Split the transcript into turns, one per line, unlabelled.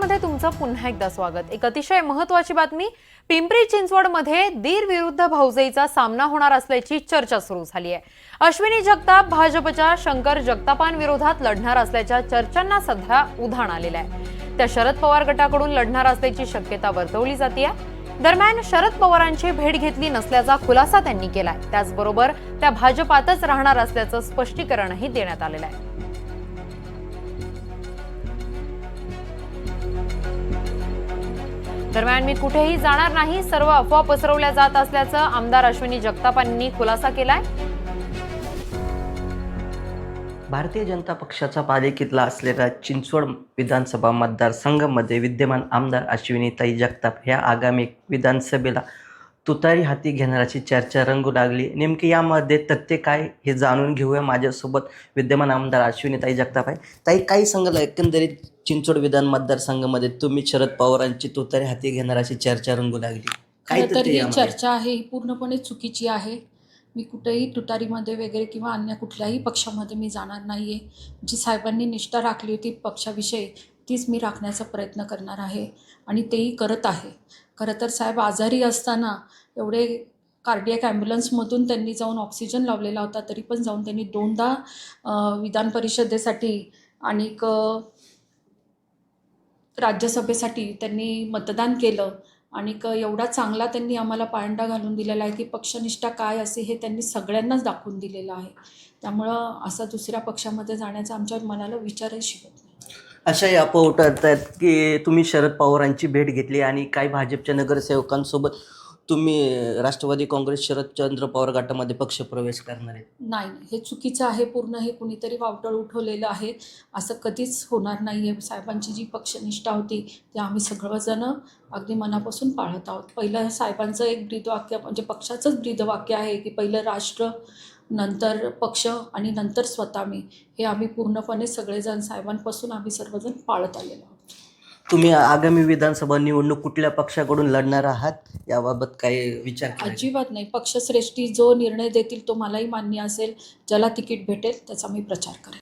मध्ये तुमचं पुन्हा एकदा स्वागत. एक अतिशय महत्वाची बातमी पिंपरी चिंचवडमध्ये दीर विरुद्ध भाऊजईचा सामना होणार असल्याची चर्चा सुरू झाली आहे अश्विनी जगताप भाजपच्या शंकर जगतापांविरोधात लढणार असल्याच्या चर्चांना सध्या उधाण आलेलं आहे त्या शरद पवार गटाकडून लढणार असल्याची शक्यता वर्तवली जाते दरम्यान शरद पवारांची भेट घेतली नसल्याचा खुलासा त्यांनी केलाय. त्याचबरोबर त्या भाजपातच राहणार असल्याचं स्पष्टीकरणही देण्यात आलेलं आहे दरम्यान मी कुठेही जाणार नाही. सर्व अफवा पसरवल्या जात असल्याचं आमदार अश्विनी जगतापांनी खुलासा केलाय.
भारतीय जनता पक्षाचा पालिकेतला असलेला चिंचवड विधानसभा मतदारसंघामध्ये विद्यमान आमदार अश्विनीताई जगताप ह्या आगामी विधानसभेला तुतारी हाती घेण्याची चर्चा रंगू लागली. नेमके यामध्ये तथ्य काय हे जाणून घेऊया माझ्यासोबत विद्यमान आमदार अश्विनीताई जगताप आहे ताई काय सांगाल? एकंदरीत चिंचवड विधान मतदारसंघामध्ये तुम्ही शरद पवारांची तुतारी हाती घेण्याची चर्चा रंगू लागली. काय
तर ही? चर्चा आहे ही पूर्णपणे चुकीची आहे. मी कुठेही तुतारीमध्ये वगैरे किंवा अन्य कुठल्याही पक्षामध्ये मी जाणार नाही आहे जी साहेबांनी निष्ठा राखली होती पक्षाविषयी तीच मी राखण्याचा प्रयत्न करणार आहे आणि तेही करत आहे. खरं तर साहेब आजारी असताना एवढे कार्डियक ॲम्ब्युलन्समधून त्यांनी जाऊन ऑक्सिजन लावलेला होता तरी पण जाऊन त्यांनी दोनदा विधान परिषदेसाठी आणि राज्यसभेसाठी त्यांनी मतदान केलं. आणि क एवढा चांगला त्यांनी आम्हाला पायंडा घालून दिलेला आहे की पक्षनिष्ठा काय असे हे त्यांनी सगळ्यांनाच दाखवून दिलेलं आहे. त्यामुळं असा दुसऱ्या पक्षामध्ये जाण्याचा आमच्या मनाला विचारही शिकत नाही.
अशाही अफवा उठतात आहेत की तुम्ही शरद पवारांची भेट घेतली आणि काही भाजपच्या नगरसेवकांसोबत तुम्ही राष्ट्रवादी काँग्रेस शरदचंद्र पवार गटामध्ये पक्षप्रवेश करणार आहेत?
नाही नाही. हे चुकीचं आहे पूर्ण हे कुणीतरी वावटळ उठवलेलं आहे. असं कधीच होणार नाही आहे साहेबांची जी पक्षनिष्ठा होती ती आम्ही सगळंजणं अगदी मनापासून पाळत आहोत. पहिलं साहेबांचं एक ब्रीदवाक्य म्हणजे पक्षाचंच ब्रीदवाक्य आहे की पहिलं राष्ट्र नंतर पक्ष आणि नंतर स्वतः मी हे आम्ही पूर्णपणे सगळेजण साहेबांपासून आम्ही सर्वजण पाळत आलेलो आहोत.
तुम्ही आगामी विधानसभा निवडणूक कुठल्या पक्षाकडून लढणार आहात? याबाबत काही विचार केला?
अजिबात नाही. पक्षश्रेष्ठी जो निर्णय देतील तो मलाही मान्य असेल. ज्याला तिकीट भेटेल त्याचा मी प्रचार करेन.